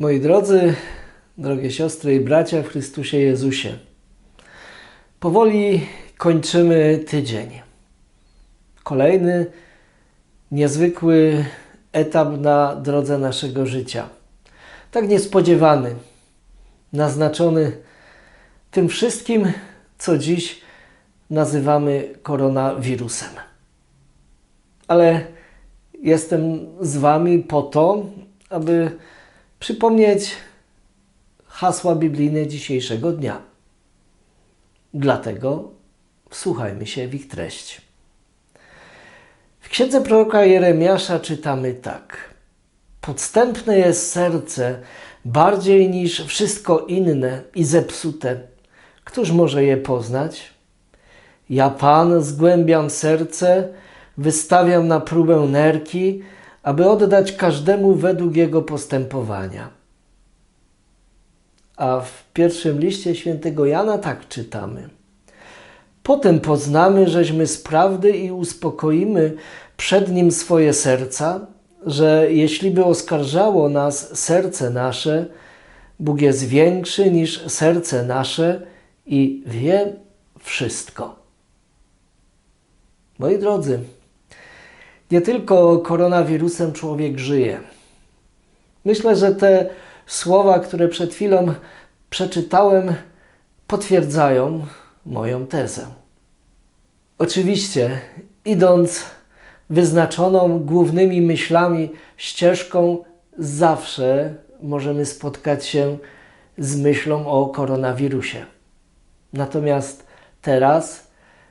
Moi drodzy, drogie siostry i bracia w Chrystusie Jezusie, powoli kończymy tydzień. Kolejny niezwykły etap na drodze naszego życia. Tak niespodziewany, naznaczony tym wszystkim, co dziś nazywamy koronawirusem. Ale jestem z Wami po to, aby przypomnieć hasła biblijne dzisiejszego dnia. Dlatego wsłuchajmy się w ich treść. W księdze proroka Jeremiasza czytamy tak: Podstępne jest serce bardziej niż wszystko inne i zepsute. Któż może je poznać? Ja, Pan, zgłębiam serce, wystawiam na próbę nerki, aby oddać każdemu według jego postępowania. A w pierwszym liście świętego Jana tak czytamy. Potem poznamy, żeśmy z prawdy i uspokoimy przed nim swoje serca, że jeśli by oskarżało nas serce nasze, Bóg jest większy niż serce nasze i wie wszystko. Moi drodzy, nie tylko koronawirusem człowiek żyje. Myślę, że te słowa, które przed chwilą przeczytałem, potwierdzają moją tezę. Oczywiście, idąc wyznaczoną głównymi myślami ścieżką, zawsze możemy spotkać się z myślą o koronawirusie. Natomiast teraz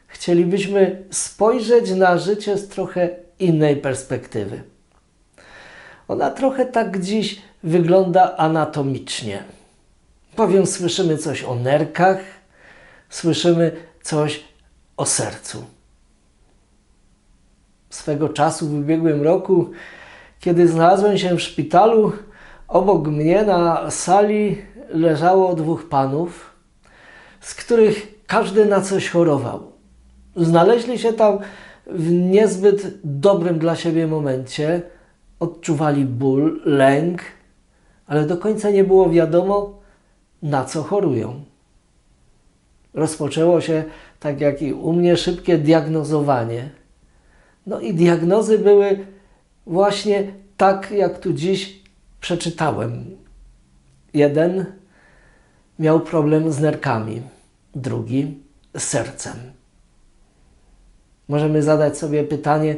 chcielibyśmy spojrzeć na życie z trochę innej perspektywy. Ona trochę tak dziś wygląda anatomicznie. Bowiem słyszymy coś o nerkach, słyszymy coś o sercu. Swego czasu w ubiegłym roku, kiedy znalazłem się w szpitalu, obok mnie na sali leżało dwóch panów, z których każdy na coś chorował. Znaleźli się tam w niezbyt dobrym dla siebie momencie, odczuwali ból, lęk, ale do końca nie było wiadomo, na co chorują. Rozpoczęło się, tak jak i u mnie, szybkie diagnozowanie. No i diagnozy były właśnie tak, jak tu dziś przeczytałem. Jeden miał problem z nerkami, drugi z sercem. Możemy zadać sobie pytanie,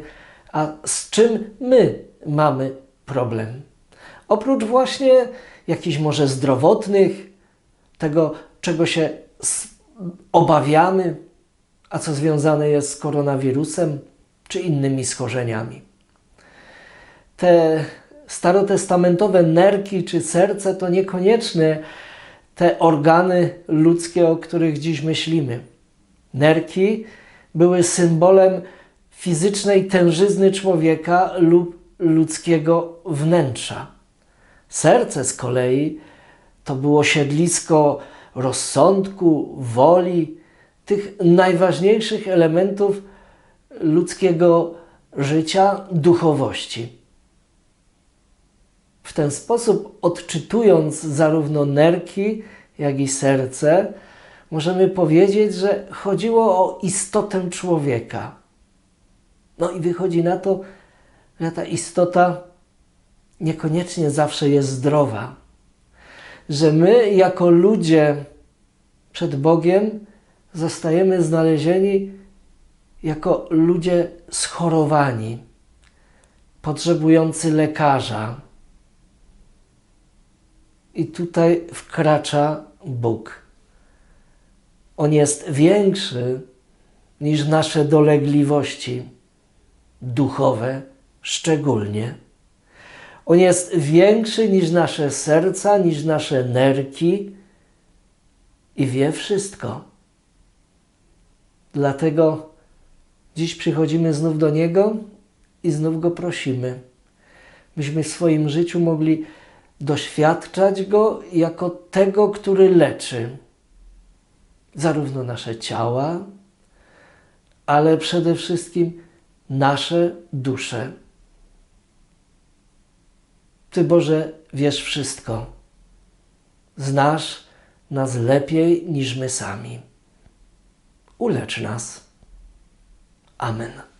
a z czym my mamy problem? Oprócz właśnie jakichś może zdrowotnych, tego, czego się obawiamy, a co związane jest z koronawirusem czy innymi schorzeniami. Te starotestamentowe nerki czy serce to niekoniecznie te organy ludzkie, o których dziś myślimy. Nerki były symbolem fizycznej tężyzny człowieka lub ludzkiego wnętrza. Serce z kolei to było siedlisko rozsądku, woli, tych najważniejszych elementów ludzkiego życia, duchowości. W ten sposób, odczytując zarówno nerki, jak i serce, możemy powiedzieć, że chodziło o istotę człowieka. No i wychodzi na to, że ta istota niekoniecznie zawsze jest zdrowa. Że my, jako ludzie przed Bogiem, zostajemy znalezieni jako ludzie schorowani, potrzebujący lekarza. I tutaj wkracza Bóg. On jest większy niż nasze dolegliwości duchowe, szczególnie. On jest większy niż nasze serca, niż nasze nerki i wie wszystko. Dlatego dziś przychodzimy znów do Niego i znów Go prosimy, byśmy w swoim życiu mogli doświadczać Go jako tego, który leczy zarówno nasze ciała, ale przede wszystkim nasze dusze. Ty, Boże, wiesz wszystko. znasz nas lepiej niż my sami. Ulecz nas. Amen.